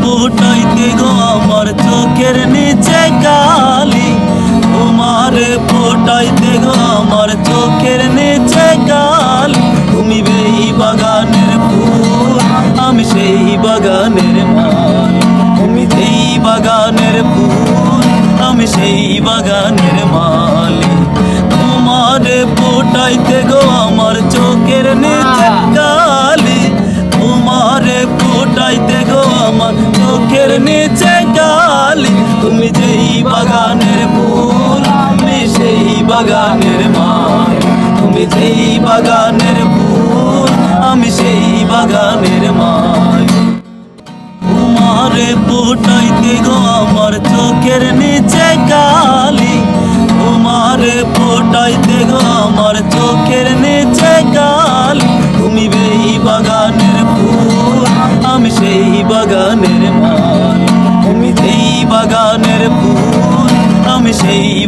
ফুটাইতে গো আমার চোখের নিচে কালি তোমারে ফুটাইতে গো আমার চোখের নিচে কালি তুমি বেই বাগানের ফুল, আমি সেই বাগানের মাল। তুমি সেই বাগানের ফুল, আমি সেই বাগানের মালি। তোমারে ফুটাইতে গো চোখের নিচে কালি তুমি যেই বাগানের ফুল, আমি সেই বাগানের মাল। তুমি যেই বাগানের ফুল, আমি সেই বাগানের মাল। তোমারে ফুটাইতে গো আমার চোখের নিচে কালি। তোমারে ফুটাইতে গো আমার চোখের নিচে কালি। তুমি বেই বাগানের ফুল, আমি সেই বাগানের